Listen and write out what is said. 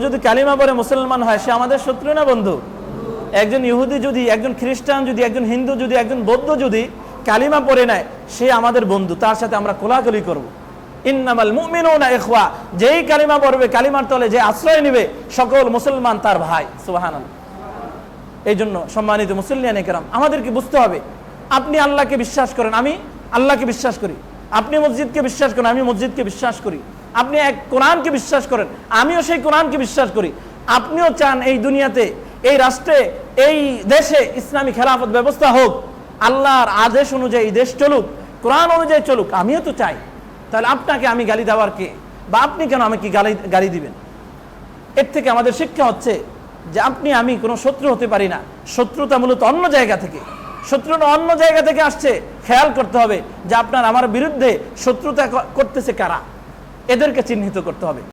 যদি কালিমা পরে মুসলমান হয়, সে আমাদের শত্রু না বন্ধু? একজন ইহুদি যদি, একজন খ্রিস্টান যদি, একজন হিন্দু যদি, একজন বৌদ্ধ যদি কালিমা পরে নেয়, সে আমাদের বন্ধু, তার সাথে আমরা কোলাকুলি করব। ইন্নামাল মুমিনুনা ইখওয়া, যেই কালিমা পড়বে, কালিমার তলে যে আশ্রয় নেবে, সকল মুসলমান তার ভাই, সুবহানাল্লাহ। এই জন্য সম্মানিত মুসল্লিয়ান একরাম, আমাদেরকে বুঝতে হবে, আপনি আল্লাহকে বিশ্বাস করেন, আমি আল্লাহকে বিশ্বাস করি। আপনি মসজিদকে বিশ্বাস করেন, আমি মসজিদকে বিশ্বাস করি। আপনি এক কোরআনকে বিশ্বাস করেন। আমিও সেই কোরআনকে বিশ্বাস করি। আপনিও চান এই দুনিয়াতে, এই রাষ্ট্রে, এই দেশে ইসলামী খেলাফত ব্যবস্থা হোক। আল্লাহর আদেশ অনুযায়ী দেশ চলুক, কোরআন অনুযায়ী চলুক, আমিও তো চাই। তাহলে আপনাকে আমি গালি দেওয়ার কে? বা আপনি কেন আমাকে গালি গালি দিবেন? এর থেকে আমাদের শিক্ষা হচ্ছে যে আপনি, আমি কোনো শত্রু হতে পারি না। শত্রুতা মূলত অন্য জায়গা থেকে। শত্রুটা অন্য জায়গা থেকে আসছে। খেয়াল করতে হবে যে আপনার আমার বিরুদ্ধে শত্রুতা করতেছে কারা? এদেরকে চিহ্নিত করতে হবে।